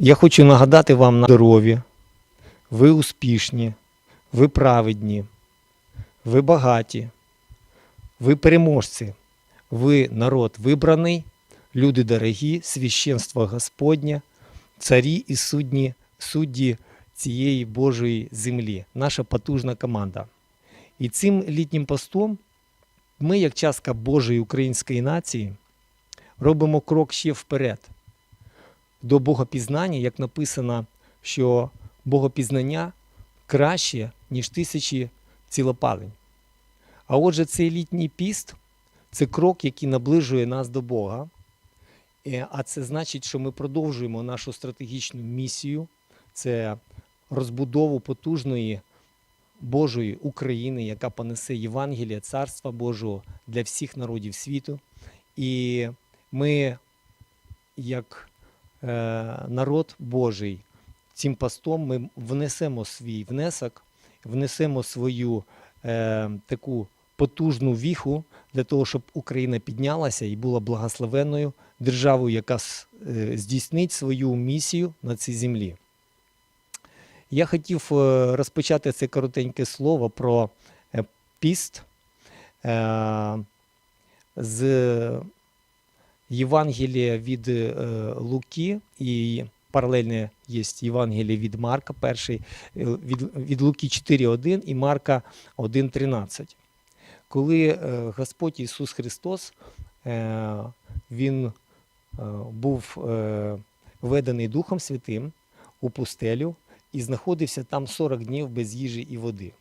Я хочу нагадати вам на здорові, ви успішні, ви праведні, ви багаті, ви переможці, ви народ вибраний, люди дорогі, священство Господнє, царі і судні, судді цієї Божої землі, наша потужна команда. І цим літнім постом ми, як частка Божої української нації, робимо крок ще вперед до богопізнання, як написано, що богопізнання краще, ніж тисячі цілопалень. А отже, цей літній піст це крок, який наближує нас до Бога. Е, А це значить, що ми продовжуємо нашу стратегічну місію це розбудову потужної Божої України, яка понесе Євангелія Царства Божого для всіх народів світу. І ми, як народ Божий, цим постом ми внесемо свій внесок, внесемо свою е, таку потужну віху для того, щоб Україна піднялася і була благословенною державою, яка е, здійснить свою місію на цій землі. Я хотів е, розпочати це коротеньке слово про е, піст е, з Євангелія від е, Луки і паралельне є Євангеліє від Марка, перший е, від, від Луки 4.1 і Марка 1.13. Коли е, Господь Ісус Христос Він був введений Духом Святим у пустелю і знаходився там 40 днів без їжі і води.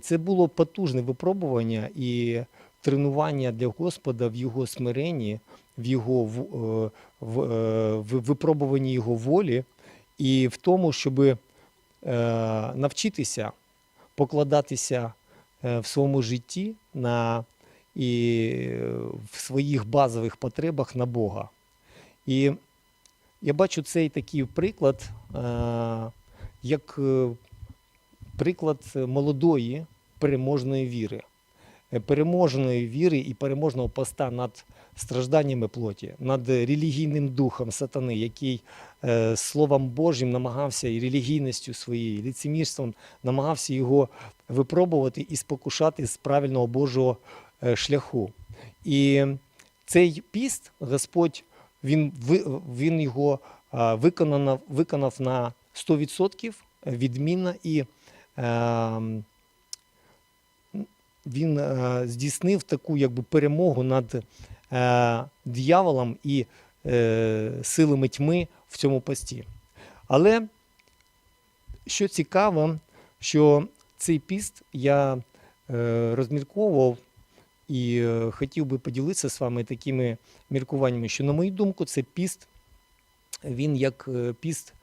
Це було потужне випробування і тренування для Господа в його смиренні, в його в, е, в, е, в випробуванні його волі і в тому, щоб е, навчитися покладатися е, в своєму житті на і в своїх базових потребах на Бога. І я бачу цей такий приклад, е, як приклад молодої переможної віри. Е, Переможної віри і переможного поста над стражданнями плоті, над релігійним духом сатани, який е, Словом Божим намагався і релігійністю своєю, і лицемірством намагався його випробувати і спокушати з правильного Божого е, шляху. І цей піст Господь він, він його виконав, виконав на 100% відмінно і е, він е, здійснив таку якби, перемогу над е, дияволом і е, силами тьми в цьому пості. Але що цікаво, що цей піст я розмірковував і хотів би поділитися з вами такими міркуваннями, що, на мою думку, це піст, він як піст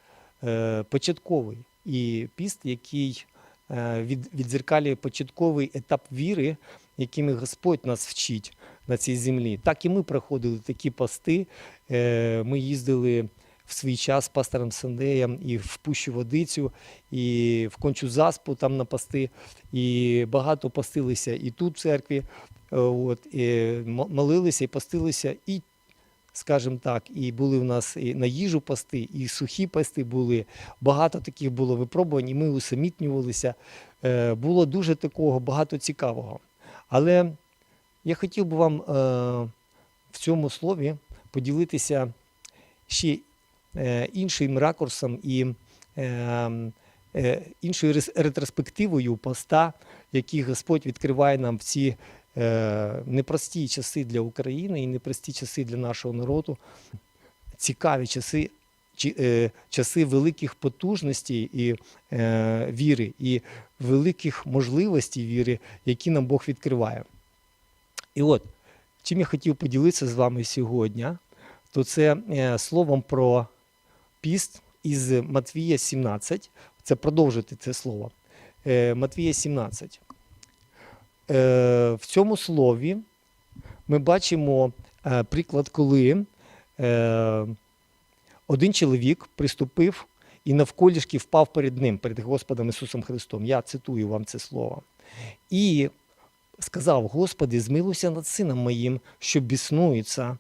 початковий і піст, який від, відзеркалює початковий етап віри, якими Господь нас вчить на цій землі. Так і ми проходили такі пости. Е, Ми їздили в свій час з пастором Сандеєм і в Пущу Водицю, і в Кончу Заспу там на пости, і багато постилися і тут в церкві. Е, От, і молилися і постилися, і, скажімо так, і були в нас і на їжу пости, і сухі пости були. Багато таких було випробувань, і ми усамітнювалися. Е, Було дуже такого багато цікавого. Але я хотів би вам е, в цьому слові поділитися ще е, іншим ракурсом і іншою ретроспективою поста, який Господь відкриває нам в ці непрості часи для України і непрості часи для нашого народу, цікаві часи, е, часи великих потужностей і е, віри, і великих можливостей віри, які нам Бог відкриває. І от, чим я хотів поділитися з вами сьогодні, то це е, словом про піст із Матвія 17. Це продовжити це слово. Е, Матвія 17. Е, в цьому слові ми бачимо е, приклад, коли е, один чоловік приступив і навколішки впав перед ним, перед Господом Ісусом Христом. Я цитую вам це слово. І сказав: Господи, змилуйся над сином моїм, що біснується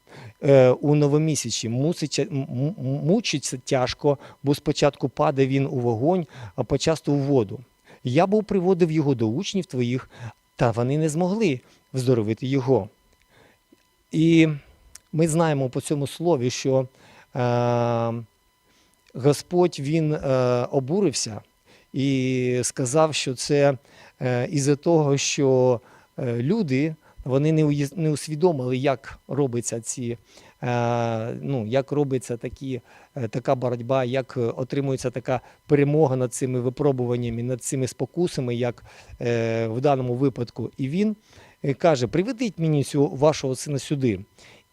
у новомісячі, мучиться тяжко, бо спочатку паде він у вогонь, а почасто у воду. Я був приводив його до учнів твоїх, та вони не змогли вздоровити його. І ми знаємо по цьому слові, що е, Господь він е, обурився і сказав, що це е, із-за того, що е, люди вони не, не усвідомили, як робиться ці, ну, як робиться такі, е, така боротьба, як е, отримується така перемога над цими випробуваннями, над цими спокусами, як е, в даному випадку. І він е, каже: Приведіть мені цього вашого сина сюди.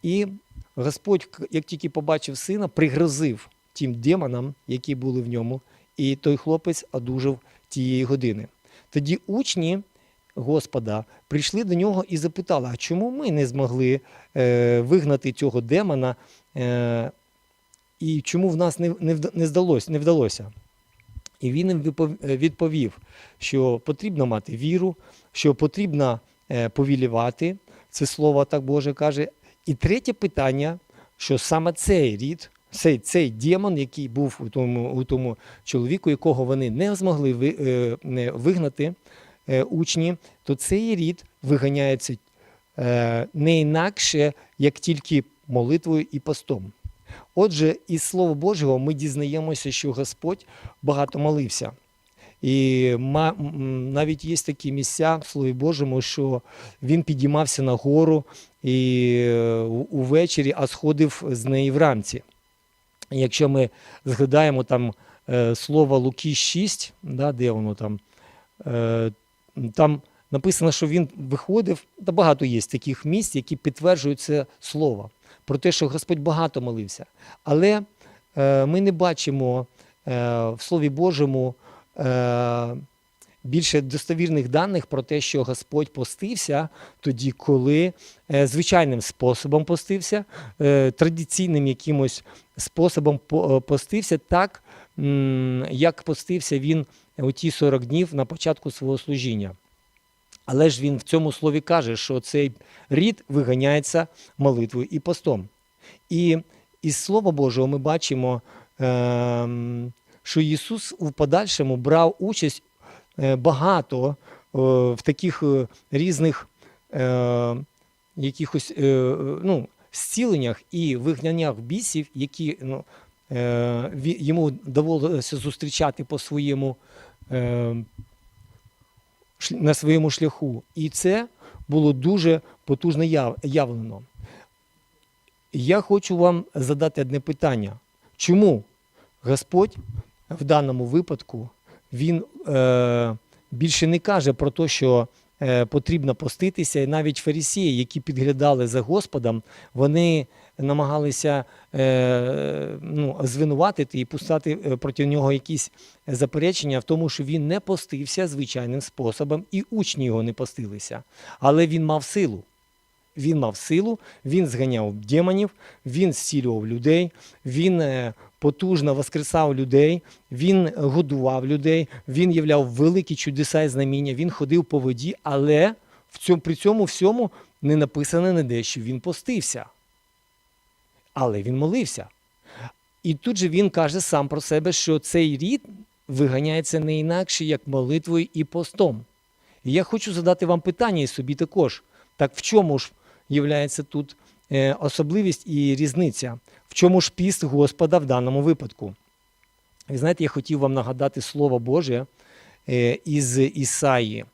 І Господь, як тільки побачив сина, пригрозив тим демонам, які були в ньому, і той хлопець одужав тієї години. Тоді учні Господа прийшли до нього і запитали: а чому ми не змогли е, вигнати цього демона, е, і чому в нас не, не, не, здалось, не вдалося? І він їм е, відповів, що потрібно мати віру, що потрібно е, повілівати, це слово так Боже каже. І третє питання, що саме цей рід, цей, цей демон, який був у тому, у тому чоловіку, якого вони не змогли ви, е, вигнати, учні, то цей рід виганяється е, не інакше, як тільки молитвою і постом. Отже, із Слова Божого ми дізнаємося, що Господь багато молився. І навіть є такі місця в Слові Божому, що він підіймався на гору і е, увечері, а сходив з неї вранці. Якщо ми згадаємо там е, слово Луки 6, да, де воно там, е, там написано, що він виходив, та багато є таких місць, які підтверджують це слово, про те, що Господь багато молився. Але е, ми не бачимо е, в Слові Божому е, більше достовірних даних про те, що Господь постився тоді, коли е, звичайним способом постився, е, традиційним якимось способом е, постився так, як постився він у ті 40 днів на початку свого служіння. Але ж він в цьому слові каже, що цей рід виганяється молитвою і постом. І із Слова Божого ми бачимо, ем, що Ісус в подальшому брав участь е, багато е, в таких е, різних якихось ну, зціленнях і вигнаннях бісів, які ну, йому доводилося зустрічати по своєму е, на своєму шляху. І це було дуже потужно явлено. Я хочу вам задати одне питання. Чому Господь в даному випадку він е, більше не каже про те, що е, потрібно поститися, і навіть фарисеї, які підглядали за Господом, вони намагалися е, ну, звинуватити і пускати е, проти нього якісь заперечення в тому, що він не постився звичайним способом, і учні його не постилися. Але він мав силу. Він мав силу, він зганяв демонів, він зцілював людей, він е, потужно воскресав людей, він годував людей, він являв великі чудеса і знаміння, він ходив по воді, але в цьому, при цьому всьому не написано ніде, що він постився. Але він молився. І тут же він каже сам про себе, що цей рід виганяється не інакше, як молитвою і постом. І я хочу задати вам питання і собі також. Так в чому ж є тут е, особливість і різниця? В чому ж піст Господа в даному випадку? Ви знаєте, я хотів вам нагадати Слово Боже е, із Ісаї,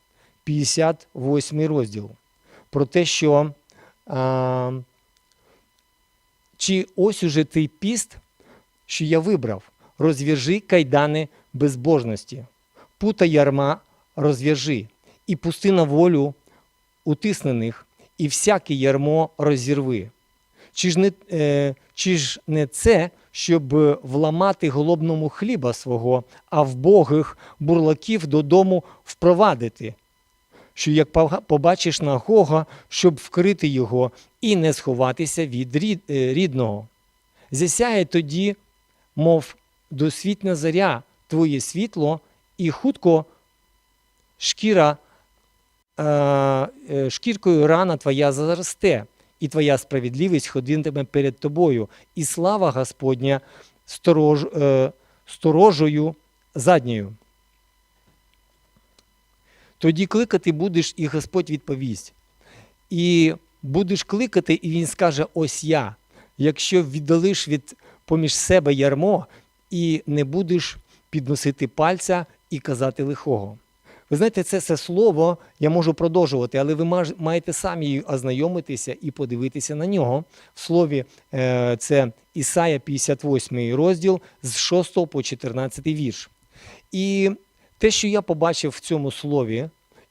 58 розділ, про те, що чи ось уже той піст, що я вибрав, розв'яжи кайдани безбожності, пута ярма розв'яжи, і пусти на волю утиснених, і всяке ярмо розірви. Чи ж не, е, чи ж не це, щоб вламати голодному хліба свого, а вбогих бурлаків додому впровадити? Що як побачиш нагого, щоб вкрити його і не сховатися від е, рідного. Засяє тоді, мов досвітня заря, твоє світло, і хутко шкіра е, е, шкіркою рана твоя заросте, і твоя справедливість ходитиме перед тобою, і слава Господня сторож, сторожою задньою. Тоді кликати будеш, і Господь відповість. І будеш кликати, і Він скаже: Ось я. Якщо віддалиш від поміж себе ярмо і не будеш підносити пальця і казати лихого. Ви знаєте, це все слово я можу продовжувати, але ви маєте самі ознайомитися і подивитися на нього. В слові е, це Ісая 58 розділ з 6 по 14 вірш. І те, що я побачив в цьому слові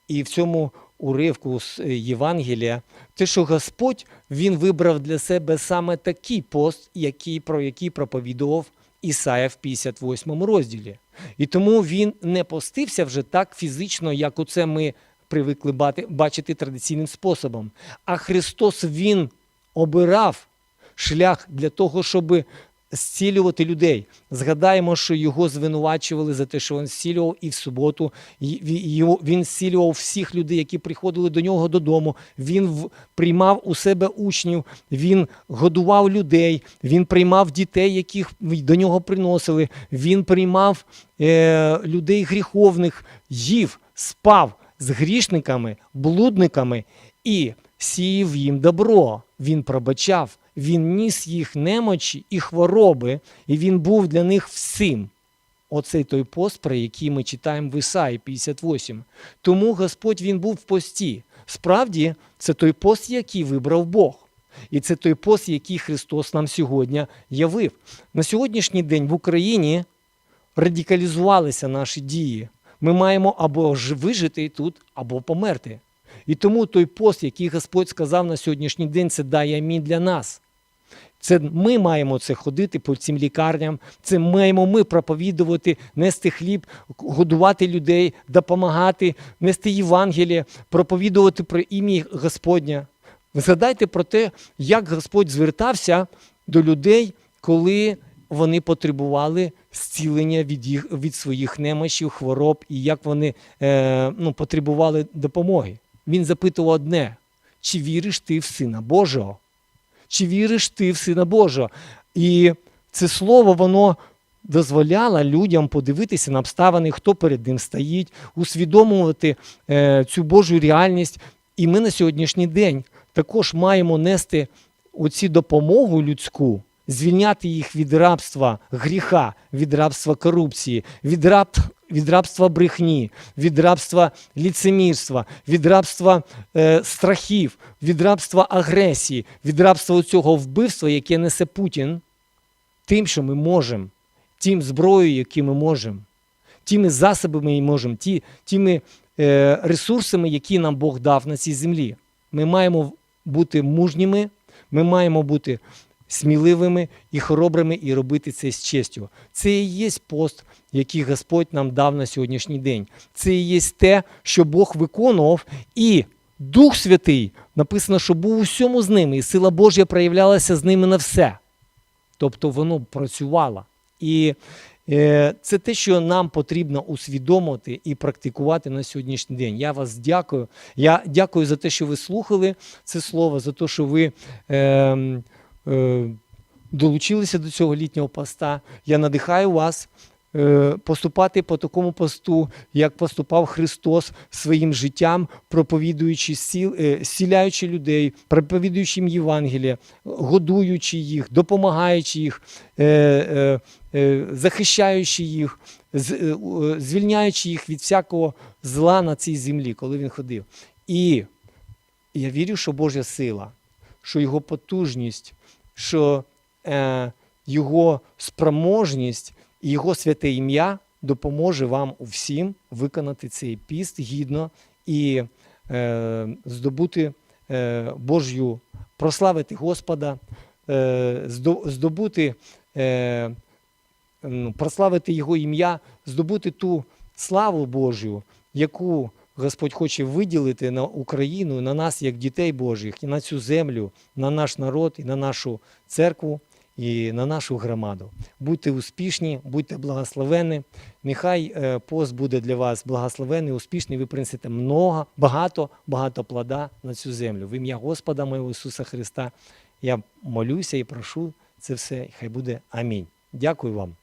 і в цьому уривку з е, Євангелія, те, що Господь він вибрав для себе саме такий пост, який, про який проповідував Ісая в 58 розділі. І тому він не постився вже так фізично, як оце ми привикли бачити традиційним способом. А Христос Він обирав шлях для того, щоб зцілювати людей. Згадаємо, що його звинувачували за те, що він зцілював і в суботу. Він зцілював всіх людей, які приходили до нього додому. Він приймав у себе учнів, він годував людей, він приймав дітей, яких до нього приносили. Він приймав е, людей гріховних, їв, спав з грішниками, блудниками і сіяв їм добро. Він пробачав, він ніс їх немочі і хвороби, і він був для них всім. Оцей той пост, про який ми читаємо в Ісаї 58. Тому Господь він був в пості. Справді, це той пост, який вибрав Бог. І це той пост, який Христос нам сьогодні явив. На сьогоднішній день в Україні радикалізувалися наші дії. Ми маємо або вижити тут, або померти. І тому той пост, який Господь сказав на сьогоднішній день, це дай амінь для нас. Це ми маємо це ходити по цим лікарням. Це маємо ми проповідувати, нести хліб, годувати людей, допомагати, нести Євангеліє, проповідувати про ім'я Господня. Згадайте про те, як Господь звертався до людей, коли вони потребували зцілення від, їх, від своїх немочів, хвороб, і як вони е, ну, потребували допомоги. Він запитував одне: чи віриш ти в Сина Божого? Чи віриш ти в Сина Божого? І це слово, воно дозволяло людям подивитися на обставини, хто перед ним стоїть, усвідомувати е, цю Божу реальність. І ми на сьогоднішній день також маємо нести оці допомогу людську, звільняти їх від рабства гріха, від рабства корупції, від, раб, від рабства брехні, від рабства ліцемірства, від рабства е, страхів, від рабства агресії, від рабства цього вбивства, яке несе Путін, тим, що ми можемо, тим зброєю, які ми можемо, тими засобами, які можемо, ті, тими е, ресурсами, які нам Бог дав на цій землі. Ми маємо бути мужніми, ми маємо бути сміливими і хоробрими і робити це з честю. Це і є пост, який Господь нам дав на сьогоднішній день. Це і є те, що Бог виконував, і Дух Святий написано, що був усьому з ними, і сила Божа проявлялася з ними на все. Тобто воно працювало. І е, це те, що нам потрібно усвідомити і практикувати на сьогоднішній день. Я вас дякую. Я дякую за те, що ви слухали це слово, за те, що ви е, долучилися до цього літнього поста. Я надихаю вас. е, Поступати по такому посту, як поступав Христос своїм життям, проповідуючи е, зціляючи людей, проповідуючи їм Євангелія, годуючи їх, допомагаючи їх, е, е, е, захищаючи їх, е, е, звільняючи їх від всякого зла на цій землі, коли він ходив. І я вірю, що Божа сила, що його потужність, що е, його спроможність і його святе ім'я допоможе вам усім виконати цей піст гідно і е, здобути е, Божю, прославити Господа, е, здобути, е, ну, прославити Його ім'я, здобути ту славу Божу, яку Господь хоче виділити на Україну, на нас, як дітей Божих, і на цю землю, на наш народ і на нашу церкву. і на нашу громаду. Будьте успішні, будьте благословені. Нехай е, пост буде для вас благословений, успішний. Ви принесете много, багато, багато плода на цю землю. В ім'я Господа моєго Ісуса Христа. Я молюся і прошу це все. Хай буде амінь. Дякую вам.